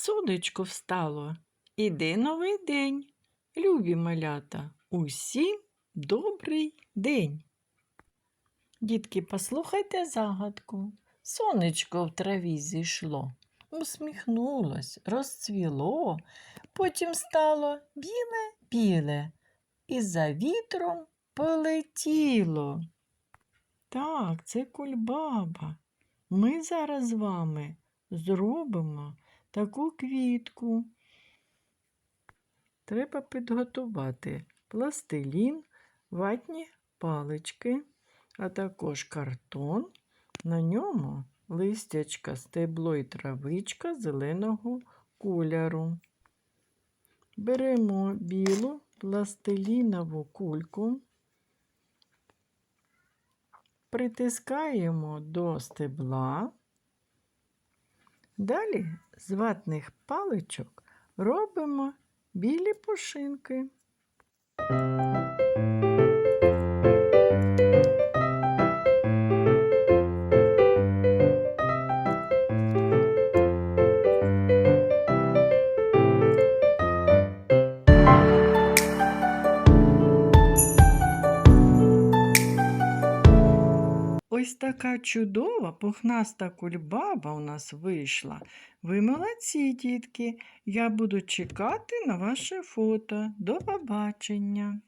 Сонечко встало. Іде новий день. Любі малята, усім добрий день. Дітки, послухайте загадку. Сонечко в траві зійшло, усміхнулось, розцвіло, потім стало біле-біле і за вітром полетіло. Так, це кульбаба. Ми зараз з вами зробимо таку квітку. Треба підготувати пластилін, ватні палички, а також картон. На ньому листячка, стебло і травичка зеленого кольору. Беремо білу пластилінову кульку, притискаємо до стебла. Далі з ватних паличок робимо білі пушинки. Ось така чудова пухнаста кульбаба у нас вийшла. Ви молодці, дітки. Я буду чекати на ваше фото. До побачення.